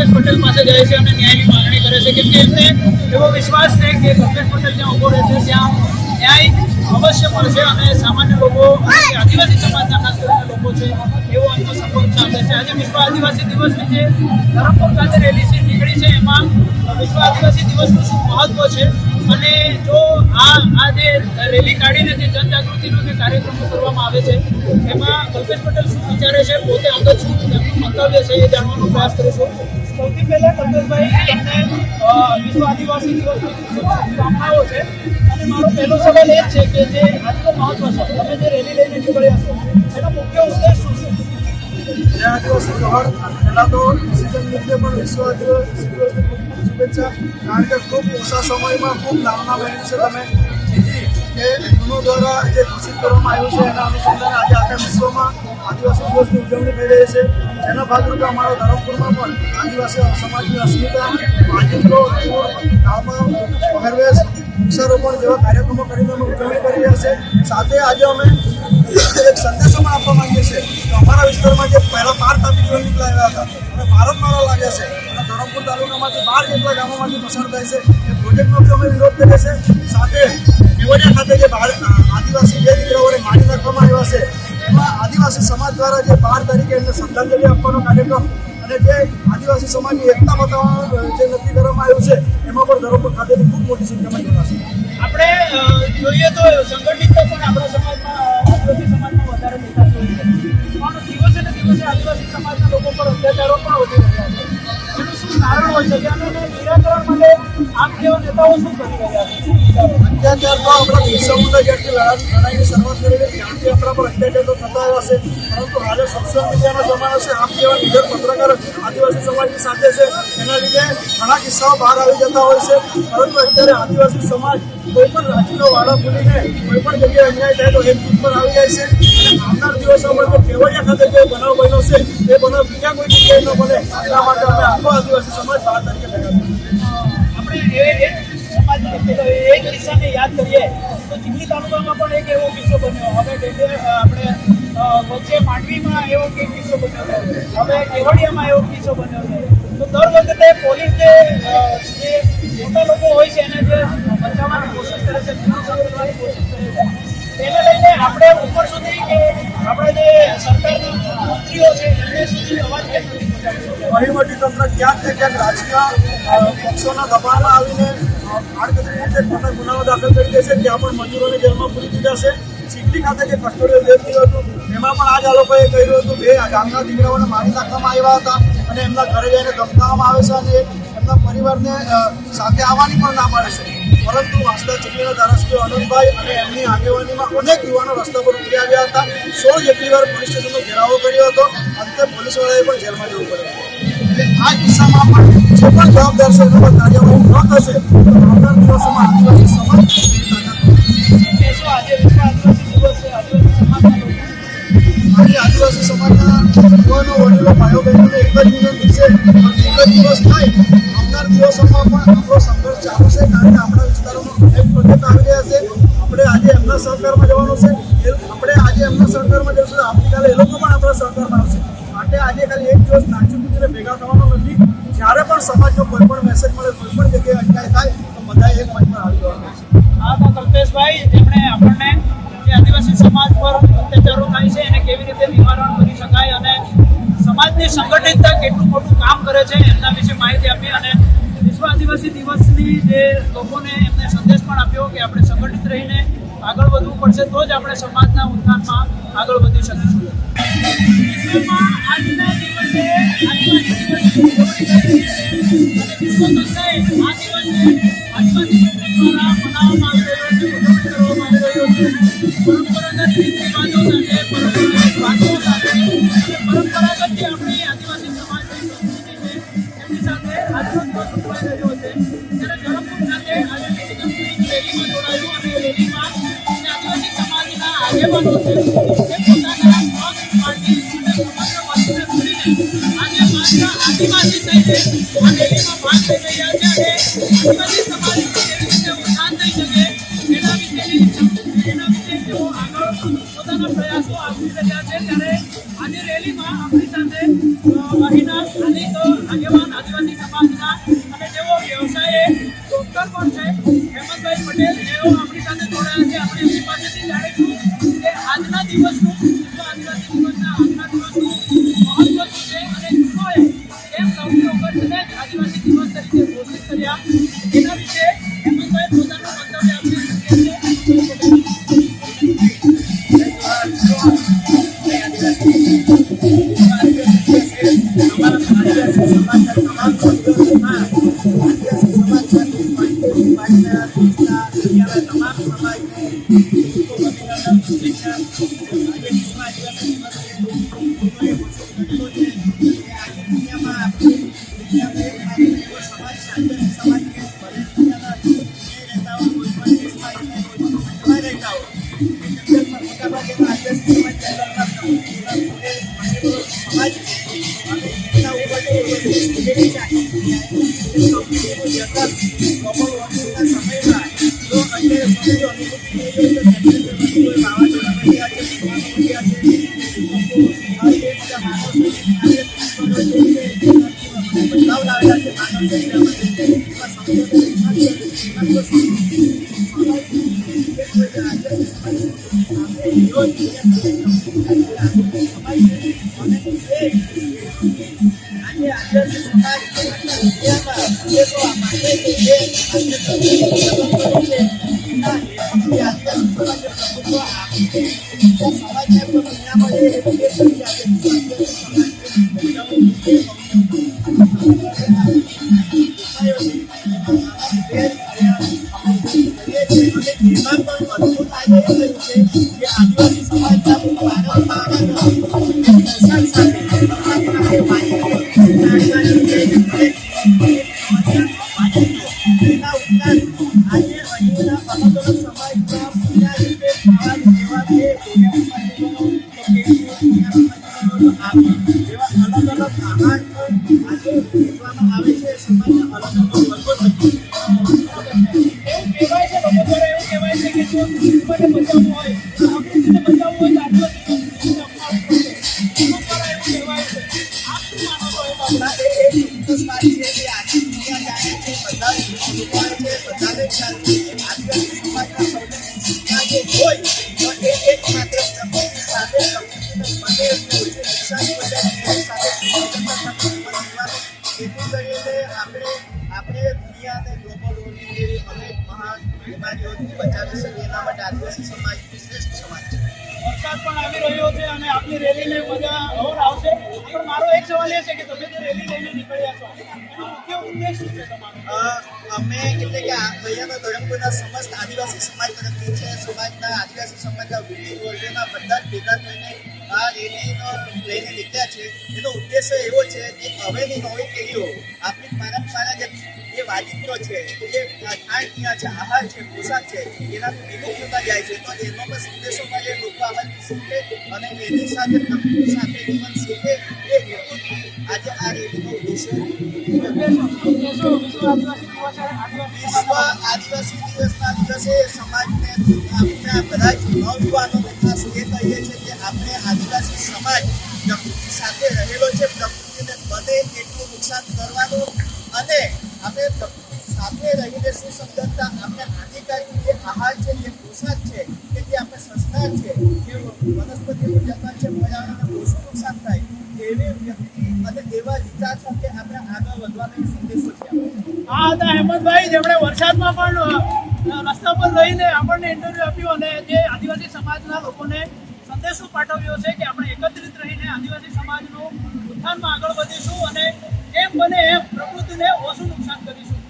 કલ્પેશ પટેલ પાસે જાય છે અને ન્યાયની માંગણી કરે છે. કેમ કે એમને એવો વિશ્વાસ છે કે કમલેશ પટેલ જ્યાં ઊભો રહે છે, ત્યાં ન્યાય અવશ્ય મળશે અને સામાન્ય લોકો આદિવાસી સમાજના ખાસ કરીને લોકો છે, એવો એમનો સપોર્ટ ચાલે છે આજે વિશ્વ આદિવાસી દિવસની જે ધરમપુર ખાતે રેલી છે, નીકળી છે, એમાં વિશ્વ આદિવાસી દિવસનું શું મહત્વ છે? અને જો આ આ જે રેલી કાઢીને જે જનજાગૃતિનો જે કાર્યક્રમો કરવામાં આવે છે, એમાં કલ્પેશ પટેલ શું વિચારે છે? પોતે અંદર શું એમનું મંતવ્ય છે એ જાણવાનો પ્રયાસ કરીશું. સૌથી પહેલા કલ્પેશભાઈ તમને વિશ્વ આદિવાસી દિવસની શુભકામનાઓ છે. અને મારો પહેલો સવાલ એ છે કે જે આજનું મહત્વ છે. તમે જે રેલી લઈને નીકળ્યા છો, એનો મુખ્ય ઉદ્દેશ શું છે? જય આદિવાસી પહેલાં તો ડિસિઝન મુદ્દે પણ વિશ્વ આદિવાસી કારણ કે ખૂબ ઓછા સમયમાં ખૂબ લાંબા બન્યું છે તમે બીજી કે દ્વારા જે ઘોષિત કરવામાં આવ્યું છે, એના અનુસંધાને આજે આખા વિશ્વમાં આદિવાસી દિવસની ઉજવણી થઈ રહી છે. જેના ભાગરૂપે અમારા ધરમપુરમાં પણ આદિવાસી સમાજની અસ્મિતા વાજિંત્રો ગામમાં પહેરવેશ, વૃક્ષારોપણ જેવા કાર્યક્રમો કરીને અમે ઉજવણી કરી રહ્યા છે. સાથે આજે અમે એક સંદેશો પણ આપવા માંગીએ છીએ કે અમારા વિસ્તારમાં જે પહેલાં બાર તાપી જીવન નીકળ્યા હતા, અને ભારત મારા લાગ્યા છે. અને ધરમપુર તાલુકામાંથી બાર જેટલા ગામોમાંથી પસાર થાય છે, એ પ્રોજેક્ટનો બી અમે વિરોધ કરીએ છીએ. સાથે કેવડિયા ખાતે જે ભારત આદિવાસી બે દીકરાઓને મારી નાખવામાં આવ્યા છે આદિવાસી સમાજ દ્વારા જે બાર તારીખે એમને શ્રદ્ધાંજલિ આપવાનો કાર્યક્રમ અને જે આદિવાસી સમાજની એકતા બતાવવાનું જે નક્કી કરવામાં આવ્યું છે, એમાં પણ ધરમપુર ખાતેની ખૂબ મોટી સંખ્યામાં જોડાશે. આપણે જોઈએ તો સંગઠિત પણ આપણા સમાજમાં આદિવાસી સમાજમાં વધારે દેખાતો હોય છે. પણ દિવસે ને દિવસે આદિવાસી સમાજના લોકો પર અત્યાચારો પણ વધી કારણ છે કે આનું નિરાકરણ માટે આપ જેવા નેતાઓ કરી શરૂઆત કરેલી ત્યાંથી આપણા પર અત્યાચાર થતા આવ્યા છે. પરંતુ હાલે સોશિયલ મીડિયાનો જમાનો છે. આપ પત્રકાર આદિવાસી સમાજની સાથે છે. એના લીધે ઘણા કિસ્સાઓ આવી જતા હોય છે. પરંતુ અત્યારે આદિવાસી સમાજ કોઈ પણ રાજકીય વાળા ભૂલીને કોઈ પણ જગ્યાએ અન્યાય થાય તો એક પર આવી જાય છે. અને આવનાર દિવસોમાં જે કેવડિયા ખાતે જે બનાવ બન્યો છે, એ બનાવ બીજા કોઈ જગ્યાએ ન બને. એના માટે અમે આખો આદિવાસી આપણે એ સમાજ એ જ યાદ કરીએ તો ચીખલી તાલુકામાં પણ એક એવો કિસ્સો બન્યો હવે આપણે વચ્ચે માંડવીમાં એવો એક કિસ્સો બન્યો છે હવે એવો કિસ્સો બન્યો તો દર વખતે પોલીસ જે મોટા લોકો હોય છે એને જે બચાવવાની કોશિશ કરે છે ગુનો કોશિશ કરે છે તેને લઈને આપણે ઉપર સુધી કે આપણે જે સરકારના મંત્રીઓ છે એમને સુધી અવાજ નથી પહોંચાડી શકતા? વહીવટી તંત્ર ક્યાંક ને ક્યાંક રાજકીય પક્ષોના દબાણમાં આવીને આડકતરી રીતે ખોટા ગુનાઓ દાખલ કરી દે છે ત્યાં પણ મજૂરોને જેલમાં પૂરી દીધા છે ચીખલી ખાતે જે કસ્ટોડિયલ જેલ થયું હતું, એમાં પણ આજ આ લોકોએ કહ્યું હતું બે ગામના દીકરાઓને મારી નાખવામાં આવ્યા હતા અને એમના ઘરે જઈને ધમકાવવામાં આવે છે અને એમના પરિવારને સાથે આવવાની પણ ના પાડે છે પરંતુ વાંસદા ચૂંટણીના ધારાસભ્ય અનંતભાઈ અને એમની આગેવાનીમાં અનેક યુવાનો રસ્તા પર ઉતરી આવ્યા હતા. સોળ જેટલી વાર પોલીસ સ્ટેશનનો ઘેરાવો કર્યો હતો. અંતે પોલીસવાળાએ પણ જેલમાં જવું પડ્યું આ કિસ્સામાં પણ જે પણ જવાબદાર છે એના પર કાર્યવાહી ન થશે તો આવનાર દિવસોમાં આદિવાસી સમાજ આજે વિશ્વ આજે આદિવાસી સમાજના યુવાનો વડીલો ભાઈઓ બહેનોને એક જ વિનંતી છે એક જ દિવસ થાય, આવનાર દિવસોમાં પણ આપણો સંઘર્ષ ચાલુ છે, કારણ કે આપણા વિસ્તારોમાં અનેક પ્રોજેક્ટ આવી રહ્યા છે. આપણે આજે એમના સહકારમાં જવાનું છે. આપણે આજે એમના સહકારમાં જશું આવતીકાલે એ લોકો પણ આપણા સહકારમાં આવશે. માટે આજે ખાલી એક દિવસ નાચી કૂદીને ભેગા થવાનો નથી. જ્યારે પણ સમાજનો કોઈ પણ મેસેજ મળે, કોઈ પણ જગ્યાએ અન્યાય થાય, તો બધા એક મંચમાં આવી જવાનું છે. આ તો કલ્પેશભાઈ, જેમણે આપણને જે આદિવાસી સમાજ પર અત્યાચારો થાય છે, એને કેવી રીતે નિવારણ કરી શકાય અને સમાજની સંગઠિતતા કેટલું મોટું કામ કરે છે, એમના વિશે માહિતી આપી અને વિશ્વ આદિવાસી દિવસની જે લોકોને એમને સંદેશ પણ આપ્યો કે આપણે સંગઠિત રહીને આગળ વધવું પડશે, તો જ આપણે સમાજના ઉત્થાનમાં આગળ વધી શકીશું. આજના દિવસે આદિવાસી આદિવાસી દ્વારા મનાવવામાં આવી રહ્યો છે પરંપરાગત જે આપણી આદિવાસી સમાજની સંસ્કૃતિ છે. એમની સાથે આજનો દિવસ ઉજવાઈ રહ્યો છે. ત્યારે ધરમપુર ખાતે આજે ડિસિઝન રેલીમાં જોડાયું અને રેલીમાં આદિવાસી સમાજના આગેવાનો છે, એ પોતાના પક્ષ પાર્ટી અને સમાજના વાતોને ભૂલીને આજે માત્ર આદિવાસી છે. આ રેલીમાં ભાગ લઈ રહ્યા છે અને આદિવાસી આદિવાસી સમાજના હોય આ ધરમપુરના સમસ્ત આદિવાસી સમાજ તરફથી છે. સમાજના આદિવાસી સમાજના વિવિધ વર્ગોના બધા ભેગા થઈને આ રેલીનો લઈને નીકળ્યા છે. એનો ઉદ્દેશ્ય એવો છે કે હવેની નવી પેઢીઓ આપણી પરંપરા જે વાજિત્રો છે જે ખાણ પીણા છે, આહાર છે, પોશાક છે, એના વિમુખ થતા જાય છે. તો એનો પણ સંદેશો મળે લોકો આમાંથી શીખે અને એની સાથે સાથે જીવન શીખે એ હેતુથી આજે આ રેલીનો ઉદ્દેશ્ય ઉદ્દેશો ઉદ્દેશો વિશ્વ આદિવાસી દિવસના દિવસે સમાજને આપણે બધા જ નવયુવાનોને ખાસ એ કહીએ છીએ કે આપણે આદિવાસી સમાજ પ્રકૃતિ સાથે રહેલો છે, પ્રકૃતિને બને એટલું નુકસાન કરવાનું અને આપણે પ્રકૃતિ સાથે રહીને સુસંગતતા આપણે હાનિકારક જે આહાર છે, જે પોશાક છે, કે જે આપણે સંસ્કાર છે, જે વનસ્પતિનું જતન છે, પર્યાવરણને ઓછું નુકસાન થાય, એવી વ્યક્તિ અને એવા વિચાર સાથે આપણે આગળ વધવાનો સંદેશો છે. આ હતા હેમંતભાઈ, જેમણે વરસાદમાં પણ રસ્તા પર રહીને આપણને ઇન્ટરવ્યુ આપ્યું અને જે આદિવાસી સમાજના લોકોને સંદેશો પાઠવ્યો છે કે આપણે એકત્રિત રહીને આદિવાસી સમાજનું ઉત્થાનમાં આગળ વધીશું અને એમ બને એમ પ્રકૃતિને ઓછું નુકસાન કરીશું.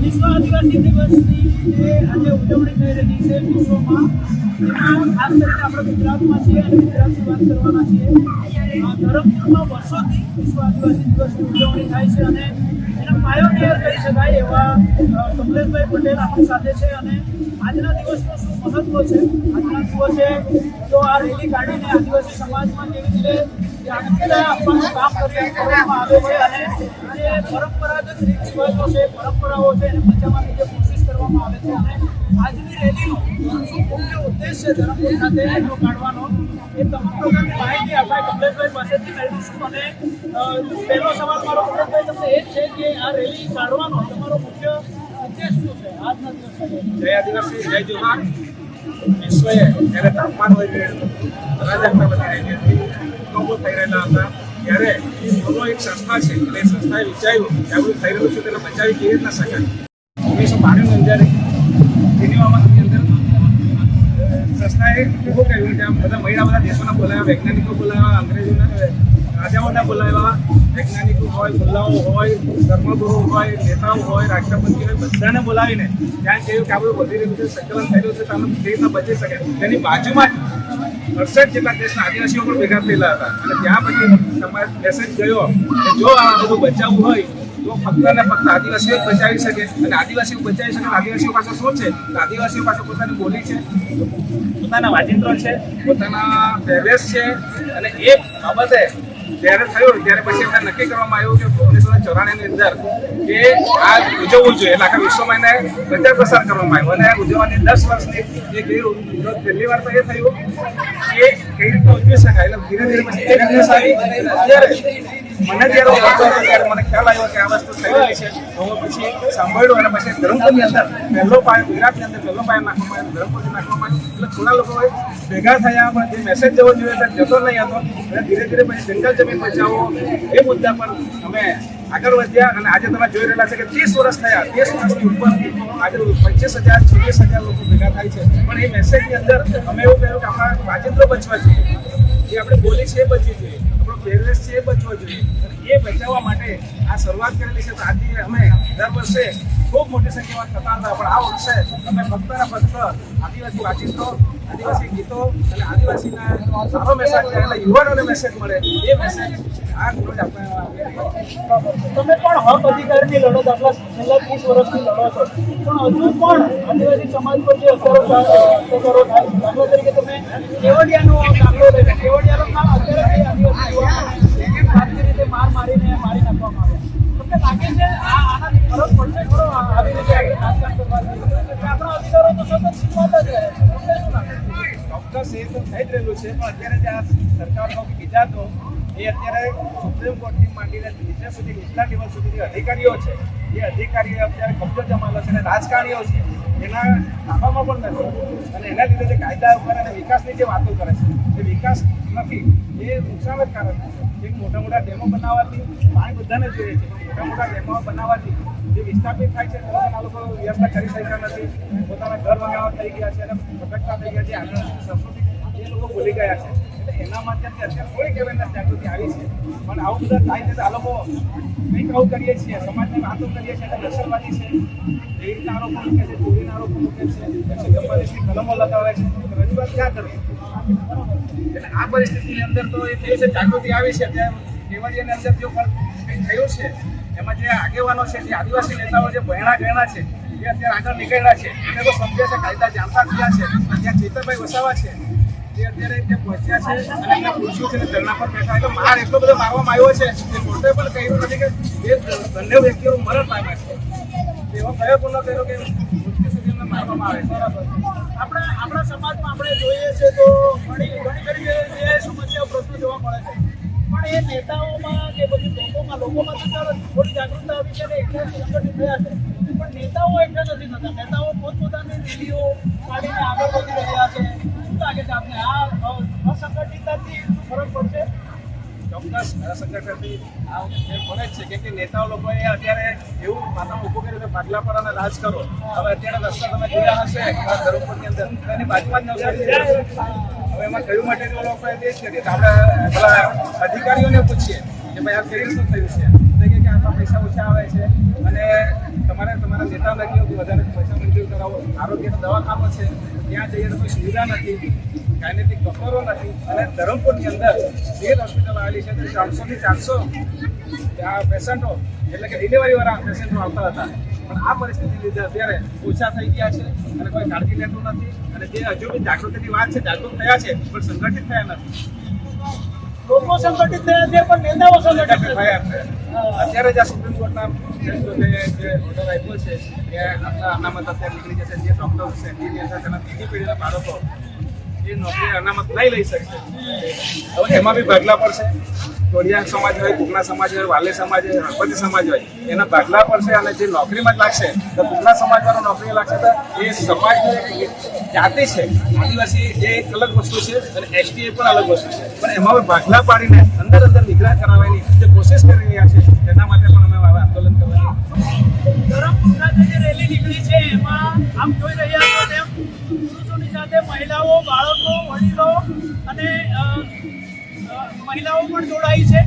વિશ્વ આદિવાસી દિવસની જે આજે ઉજવણી થઈ રહી છે વિશ્વમાં, એમાં ખાસ કરીને આપણે ગુજરાતમાં છીએ અને ગુજરાતની વાત કરવાના છીએ. ધરમપુરમાં વર્ષોથી વિશ્વ આદિવાસી દિવસની ઉજવણી થાય છે અને પાયોનિયર કહી શકાય એવા કમલેશભાઈ પટેલ આપણી સાથે છે અને આજના દિવસનું શું મહત્વ છે? આજના દિવસે તો આ રેલી કાઢીને આદિવાસી સમાજમાં કેવી રીતે જાગૃતતા આપવાનું કામ કરી કરવામાં આવે છે અને જે પરંપરાગત રીત રિવાજો છે, પરંપરાઓ છે, એને બચાવવાની જે મુખ્ય ઉદ્દેશ છે પહેલો સવાલ મારો એ છે કે આ રેલી કાઢવાનો તમારો મુખ્ય ઉદ્દેશ શું છે? વિશ્વએ જ્યારે તાપમાન વધી અરાજકતા વધી રહી હતી ભૂકંપો હતા. ત્યારે એક સંસ્થા છે અને સંસ્થાએ વિચાર્યું બધું થઈ રહ્યું છે તેને બચાવી કેવી રીતના શકાય? બાણુંની અંદર જેનીવાની અંદર સંસ્થાએ ઊભું કર્યું કે બધા મહિલા બધા દેશોના બોલાવ્યા, વૈજ્ઞાનિકો બોલાવ્યા, અંગ્રેજોના રાજાઓના બોલાવ્યા, વૈજ્ઞાનિકો હોય, મુલ્લાઓ હોય, ધર્મગુરુ હોય, નેતાઓ હોય, રાષ્ટ્રપતિ હોય, બધાને બોલાવીને ત્યાં કહ્યું કે આપણું વધી રીતે સંકલન થયેલું છે તમે કેવી રીતના બચી શકે તેની બાજુમાં જ અડસઠ જેટલા દેશના આદિવાસીઓ પણ ભેગા થયેલા હતા. અને ત્યાં પછી તમારે મેસેજ ગયો કે જો આ બધું બચાવવું હોય તો ફક્ત ને ફક્ત આદિવાસીઓ જ બચાવી શકે. અને આદિવાસીઓ બચાવી શકે, આદિવાસીઓ પાસે શું છે? તો આદિવાસીઓ પાસે પોતાની બોલી છે, પોતાના વાજિંત્રો છે, પોતાના પહેરવેશ છે. અને એ બાબતે જ્યારે થયું, ત્યારે પછી એમને નક્કી કરવામાં આવ્યું કે ઓગણીસો ને ચોરાણીની અંદર કે આ ઉજવવું જોઈએ. એટલે આખા વિશ્વમાં એને પ્રચાર પ્રસાર કરવામાં આવ્યો. અને ઉજવવાની દસ વર્ષની એ ગયું પહેલી વાર તો એ થયું કે કઈ રીતે ઉજવી શકાય. એટલે ધીરે ધીરે પછી અત્યારે મને જ્યારે હું વાંચતો ત્યારે મને ખ્યાલ આવ્યો કે આ વસ્તુ થઈ રહી છે. તો પછી સાંભળ્યું અને પછી ધરમપુરની અંદર, પહેલો પાયો ગુજરાતની અંદર પહેલો પાયો નાખવામાં આવ્યો, ધરમપુરથી નાખવામાં આવ્યો. એટલે થોડા લોકો ભેગા થયા, પણ જે મેસેજ જવો જોઈએ તે જતો નહીં હતો. અને ધીરે ધીરે પછી જંગલ જમીન બચાવો એ મુદ્દા પર અમે આગળ વધ્યા અને આજે તમે જોઈ રહેલા છે કે ત્રીસ વર્ષ થયા, ત્રીસ વર્ષની ઉપર આજે પચીસ હજાર, છવ્વીસ હજાર લોકો ભેગા થાય છે. પણ એ મેસેજની અંદર અમે એવું કહ્યું કે આપણા રાજેન્દ્ર બચવા જોઈએ. જે આપણે બોલી છે એ બચવી જોઈએ. આપણો છે એ બચવો જોઈએ. એ બચાવવા માટે આ શરૂઆત કરેલી છે. તો આજે અમે દર વર્ષે ખૂબ મોટી સંખ્યામાં થતા હતા, પણ આ વર્ષે તમે ફક્ત ફક્ત આદિવાસી વાંચીતો આદિવાસી ગીતો અને આદિવાસીના સારો મેસેજ એટલે યુવાનોને મેસેજ મળે, એ મેસેજ આ આપણે તમે પણ હક અધિકારની લડત આટલા છેલ્લા ત્રીસ વર્ષથી લડો છો. પણ હજુ પણ આદિવાસી સમાજ પર જે અસરો થાય અત્યાચારો થાય દાખલા તરીકે તમે કેવડિયાનો દાખલો લઈ લો. કેવડિયાનો અત્યારે આદિવાસી ખાનગી રીતે માર મારી ચોક્કસ એ તો થઈ રહેલું છે, પણ અત્યારે જે સરકારનો કે એ અત્યારે સુપ્રીમ કોર્ટથી માંડીને નીચે સુધી, નીચલા લેવલ સુધી અધિકારીઓ છે. એ અધિકારીઓ અત્યારે કબજો જમાલો છે અને રાજકારણીઓ છે, એના તાબામાં પણ નથી. અને એના લીધે જે કાયદા ઉપર અને વિકાસની જે વાતો કરે છે, એ વિકાસ નથી. એ નુકસાન જ કારણ છે. એક મોટા મોટા ડેમો બનાવવાથી પાણી બધાને જોઈએ છે મોટા મોટા ડેમો બનાવવાથી જે વિસ્થાપિત થાય છે તેમાં લોકો વ્યવસ્થા કરી શકતા નથી. પોતાના ઘર બનાવવા થઈ ગયા છે અને ભટકતા થઈ ગયા છે. આગળ સંસ્કૃતિ એ લોકો ભૂલી ગયા છે. એટલે એના માધ્યમથી અત્યારે થોડીક અવેરનેસ જાગૃતિ આવી છે. પણ આવું બધા થાય છે આ લોકો કંઈક આવું કરીએ છીએ, સમાજની વાતો કરીએ છીએ, એટલે નક્સલવાદી છે. એ રીતના આરોપો મૂકે છે ચોરીના આરોપો મૂકે છે. ગબ્બરીની કલમો લગાવે છે. રજૂઆત ક્યાં કરવી? એટલે આ પરિસ્થિતિની અંદર તો એ થઈ છે જાગૃતિ આવી છે? ત્યાં કેવડિયાની અંદર જો કંઈક થયું છે, એમાં જે આગેવાનો છે, જે આદિવાસી નેતાઓ જે ભણ્યા ગણ્યા છે, એ અત્યારે આગળ નીકળ્યા છે. એને તો સમજે છે, કાયદા જાણતા થયા છે. ત્યાં ચેતરભાઈ વસાવા છે. એ અત્યારે ત્યાં પહોંચ્યા છે અને છે ધરણા પર બેઠા એટલે એટલો બધો મારવામાં આવ્યો છે કોર્ટે પણ કહ્યું નથી કે એ મરણ પામ્યા છે. એવો કયો કર્યો કે મારવામાં આવે? બરાબર. આપણા આપણા સમાજમાં આપણે જોઈએ છે તો ઘણી ઘણી ખરી જે જે સમસ્યાઓ પ્રશ્નો જોવા મળે છે. પણ એ નેતાઓમાં કે પછી લોકોમાં લોકોમાં તો થોડી જાગૃતતા આવી છે ને સંગઠિત થયા છે. પણ નેતાઓ એકલા નથી થતા. નેતાઓ પોતપોતાની રેલીઓ કાઢીને આગળ વધી રહ્યા છે. લાગે છે આપને? આ અસંગઠિતતાથી શું ફરક પડશે? ચોક્કસ સંગઠનથી આ ફેર પડે જ છે, કેમ કે નેતાઓ લોકોએ અત્યારે એવું માથામાં ઊભું કર્યું કે ભાગલા પર અને રાજ કરો હવે અત્યારે રસ્તા તમે જોયા હશે ધરમપુરની અંદર. એની બાજુમાં જ નવસારી હવે એમાં કયું મટીરિયલ આપણે તે છે આપણે પેલા અધિકારીઓને પૂછીએ કે ભાઈ આ કેવી શું થયું છે? કે આ પૈસા ઓછા આવે છે. અને તમારે તમારા નેતા લાગ્યું વધારે પૈસા મંજૂર કરાવો. આરોગ્યનો દવાખાનો છે ત્યાં જઈએ તો કોઈ સુવિધા નથી ગાયનેટિક ડોક્ટરો નથી. અને ધરમપુરની અંદર સિવિલ હોસ્પિટલ આવેલી છે તો ત્રણસો થી ચારસો પેશન્ટો એટલે કે ડિલિવરી વાળા પેશન્ટો આવતા હતા. પણ આ પરિસ્થિતિ લીધે અત્યારે ઓછા થઈ ગયા છે અને કોઈ કાળજી લેતું નથી. અને જે હજુ બી જાગૃતિની વાત છે જાગૃત થયા છે પણ સંગઠિત થયા નથી. લોકો સંગઠિત થયા છે પણ નેતાઓ સંગઠિત થયા છે. અત્યારે જ આ સુપ્રીમ કોર્ટના જે ઓર્ડર આપ્યો છે કે આપણા અનામત અત્યારે નીકળી જશે. જે ડોક્ટર છે એન્જિનિયર અંદર તેના ત્રીજી પેઢીના બાળકો, એ નોકરી અનામત નહીં લઈ શકશે હવે એમાં બી ભાગલા પડશે. કોળિયા સમાજ હોય, કુકના સમાજ હોય, વાલે સમાજ હોય ગણપતિ સમાજ હોય, એના ભાગલા પડશે અને જે નોકરીમાં જ લાગશે, તો કુકના સમાજવાળો નોકરી લાગશે, તો એ સમાજની જાતિ છે, આદિવાસી એ એક અલગ વસ્તુ છે અને એસટી એ પણ અલગ વસ્તુ છે. પણ એમાં ભાગલા પાડીને અંદર અંદર નિગ્રહ કરાવવાની જે કોશિશ કરી રહ્યા છે, તેના માટે પણ અમે હવે આંદોલન કરવાની રેલી નીકળી છે, એમાં આમ જોઈ રહ્યા પુરુષોની સાથે મહિલાઓ, બાળકો, વડીલો અને મહિલાઓ પણ જોડાઈ છે.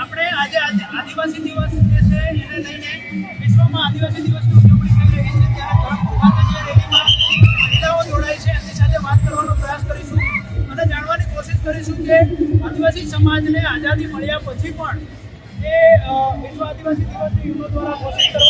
આપણે આજે આદિવાસી દિવસ જે છે એને લઈને વિશ્વમાં આદિવાસી દિવસની ઉજવણી મહિલાઓ જોડાઈ છે. એમની સાથે વાત કરવાનો પ્રયાસ કરીશું અને જાણવાની કોશિશ કરીશું કે આદિવાસી સમાજને આઝાદી મળ્યા પછી પણ એ વિશ્વ આદિવાસી દિવસની યુનો દ્વારા ઘોષિત કરવામાં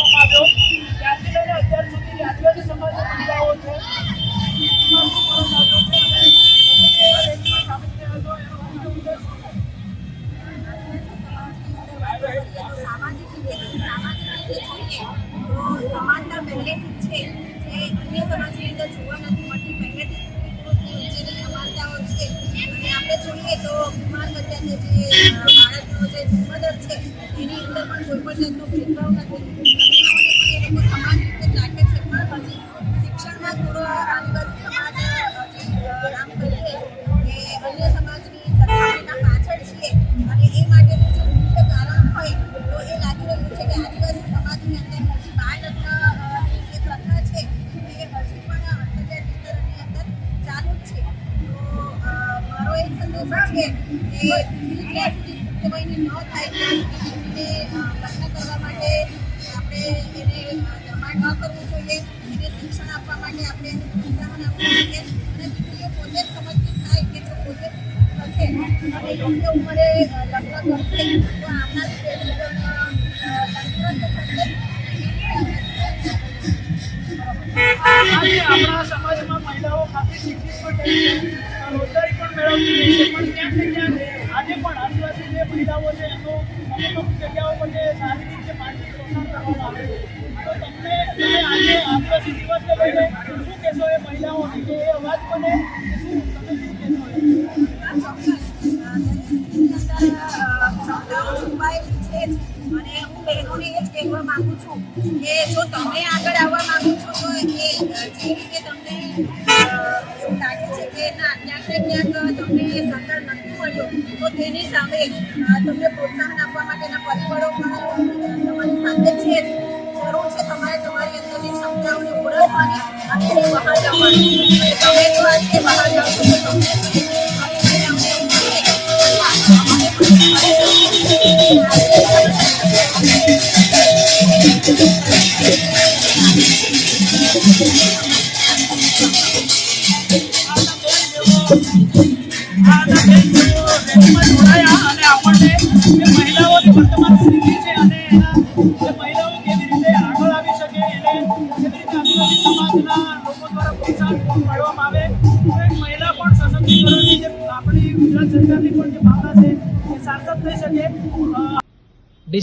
આજે પણ આદિવાસી જે મહિલાઓ છે એમનું અમુક જગ્યાઓ પર જે શારીરિક કે માનસિક શોષણ કરવામાં આવે છે. ક્ષમતાઓને ઓળખવાની અને એને બહાર લાવવાની અને તમે જો આજે બહાર